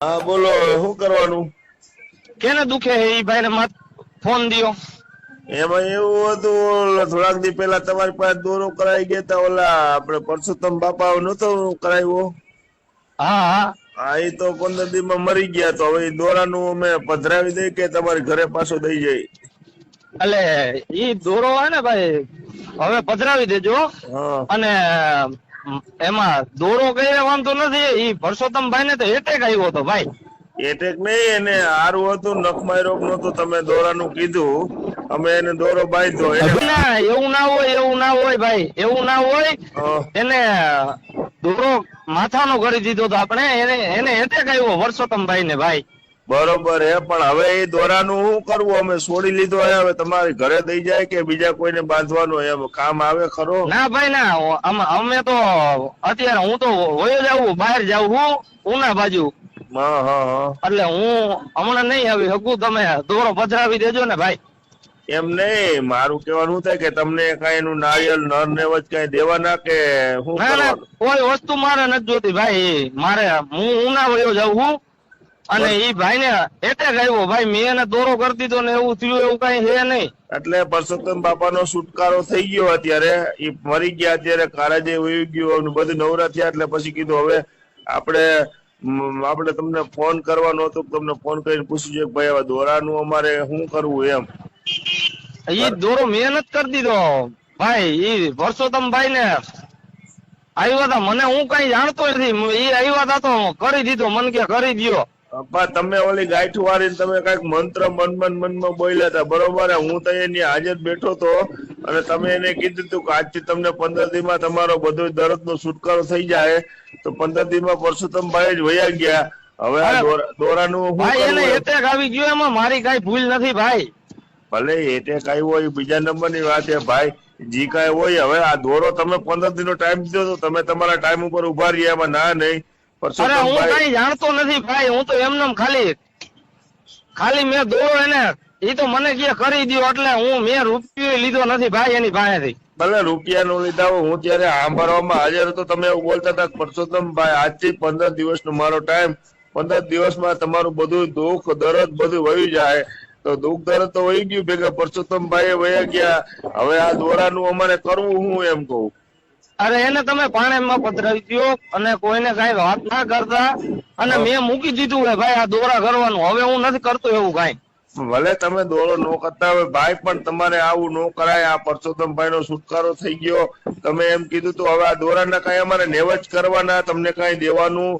હા બોલો શું કરવાનું? કેને દુખે હે ઈ ભાઈને મત ફોન દિયો. એમાં એવું હતું થોડાક દી પેલા તમારી પાસે દોરો કરાવી ગયા તા ઓલા આપણે પરસોત્તમ બાપા નતો કરાવ્યો? હા હા. હા એ તો પંદર દી માં મરી ગયા તો હવે દોરાનું અમે પધરાવી દઈ કે તમારી ઘરે પાછો દઈ જાય? એટલે ઈ દોરો હે ને ભાઈ હવે પધરાવી દેજો. અને એમાં દોરો કઈ વાંધો નથી. ઈ પરસોત્તમ ભાઈ ને તો એટેક આવ્યો હતો ભાઈ. એટેક નહીં એને હારું હતું નખમાય રોગ નતો તમે દોરાનું કીધું. અમે એને દોરો બાંધ્યો. ના એવું ના હોય એવું ના હોય ભાઈ. એવું ના હોય એને દોરો માથાનો કરી દીધો તો આપણે. એને એને એટેક આવ્યો વર્ષોત્તમ ભાઈ ને ભાઈ. બરોબર હે પણ હવે એ દોરાનું શું કરવું? અમે છોડી લીધો હે હવે તમારી ઘરે દઈ જાય કે બીજા કોઈને બાંધવાનું એમ કામ આવે ખરો? ના ભાઈ ના અમે- તો અત્યારે હું તો વયો જાઉં બહાર જાઉં હું ઉના બાજુ. હા હા હા. એટલે હું હમણાં નહીં આવી શકું તમે દોરો પધરાવી દેજો ને ભાઈ. એમ નહીં મારું કેવાનું થાય કે તમને કઈ એનું નારિયેલ નર ને વચ કઈ દેવાના કે કરવાનું? કોઈ વસ્તુ મારે નથી જોતી ભાઈ. મારે હું ઉના વયો જાઉં છું અને ઈ ભાઈ ને એટલે આવ્યો. ભાઈ મેં એને દોરો કરી દીધો ને એવું થયું એવું કઈ છે નહીં. એટલે પરસોત્તમ બાપાનો છુટકારો થઈ ગયો અત્યારે. એ મરી ગયા અત્યારે કાળાજે વહી ગયો બધું નવરા થયા એટલે પછી કીધું હવે આપણે આપણે તમને ફોન કરવાનો હતો તમને ફોન કરીને પૂછ્યું કે ભાઈ હવે દોરાનું અમારે શું કરવું એમ? ઈ દોરો મહેનત કરી દીધો. ભાઈ ઈ પરસોત્તમ ભાઈ ને આવ્યા હતા. મને હું કઈ જાણતો નથી. એ આવ્યા હતા તો કરી દીધો. મન કે કરી દ્યો. અપ્પા તમે ઓલી ગાંઠ વાળી તમે કંઈક મંત્ર મન મન મનમાં બોલ્યા હતા બરોબર? હું તો એની હાજર બેઠો તો. અને તમે એને કીધું હતું કે આજથી તમને પંદર દીમાં તમારો બધો દર્દ નો છુટકારો થઈ જાય. તો પંદર દીમાં પરસોત્તમભાઈ જ વયા ગયા. હવે આ દોરા- દોરાનું ભાઈ એને એટેક આવી ગયો એમાં. મારી કઈ ભૂલ નથી ભાઈ. ભલે એટેક આવ્યો હોય બીજા બીજા નંબરની વાત છે ભાઈ. જી કાંઈ હોય હવે આ દોરો તમે પંદર દિનનો ટાઈમ દીધો તો તમે તમારા ટાઈમ ઉપર ઊભા રહ્યા એમાં ના નહીં. અરે હું કઈ જાણતો નથી ભાઈ હું તો એમને ખાલી ખાલી મેં દોરો એને એ તો મને કે કરી દ્યો એટલે હું મેં રૂપિયો લીધો નથી ભાઈ એની પાસેથી. ભલે રૂપિયાનું લીધા હોય હું ત્યારે સાંભળવામાં હાજર હતો તમે એવું બોલતા હતા પરસોત્તમ ભાઈ આજથી પંદર દિવસ નો મારો ટાઈમ પંદર દિવસમાં તમારું બધું દુઃખ દરદ બધું વહી જાય. તો દુઃખ દરદ તો વહી ગયું ભેગા પરસોત્તમભાઈ વયા ગયા. હવે આ દોરાનું અમારે કરવું હું એમ કહું? અરે એને તમે પાણીમાં પધરાવી દો અને કોઈને કઈ વાત ના કરતા અને મેં મૂકી દીધું કે ભાઈ આ દોરા કરવાનું હવે હું નથી કરતો એવું કઈ. ભલે તમે દોરો નો કરતા હોય ભાઈ પણ તમારે આવું નો કરાય. આ પરસોત્તમભાઈ નો છુટકારો થઈ ગયો. તમે એમ કીધું તો હવે આ દોરાના કઈ અમારે નેવજ કરવાના તમને કઈ દેવાનું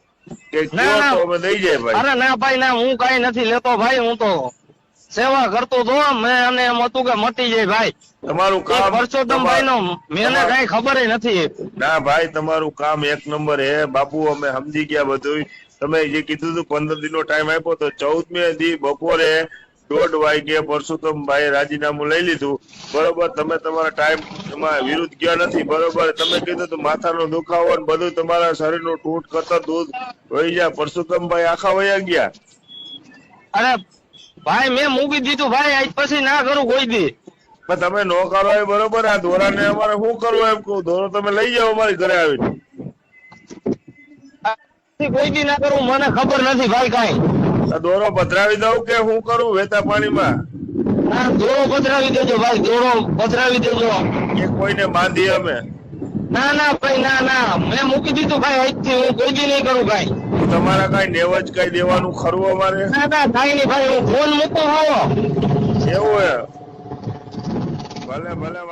કે ના, અમે દઈ જાય ભાઈ. અરે ના ભાઈ ના હું કઈ નથી લેતો ભાઈ હું તો સેવા કરતો તો મેં અને એમ હતું કે મટી જાય ભાઈ. તમારું કામ પરસોત્તમ ભાઈ નો મને કઈ ખબર નથી. ના ભાઈ તમારું કામ એક નંબર હે. બાપુ અમે સમજી ગયા બધું તમે જે કીધું હતું પંદર દિનનો ટાઈમ આપ્યો તો ચૌદમી દી બપોરે દોઢ વાગે પરસોત્તમભાઈ રાજીનામું લઈ લીધું. બરોબર તમે તમારા ટાઈમ એમાં વિરુદ્ધ ગયા નથી. બરોબર તમે કીધું તો માથાનો દુખાવો ને બધું તમારા શરીરનો ટૂટ કરતા દૂધ વહી જાય પરસોત્તમભાઈ આખા વયા ગયા. અરે ભાઈ મેં મૂકી દીધું ભાઈ આજ પછી ના કરું કોઈ દી. પણ તમે નો કરો એ બરોબર આ દોરાને અમારે શું કરવું એમ કહું? દોરો તમે લઈ જાઓ અમારી ઘરે આવીને. કોઈ દી ના કરું મને ખબર નથી ભાઈ કઈ. દોરો પધરાવી દઉં કે હું કરું વેતા પાણીમાં? ના દોરો પધરાવી દેજો ભાઈ દોરો પધરાવી દેજો. કે કોઈને બાંધી અમે. ના ના ભાઈ ના ના. મેં મૂકી દીધું ભાઈ આજથી હું કોઈ દી નહીં કરું ભાઈ તમારા કઈ નેવજ કઈ દેવાનું ખરું અમારે? ભાઈ હું ફોન મૂકું એવું હે? ભલે ભલે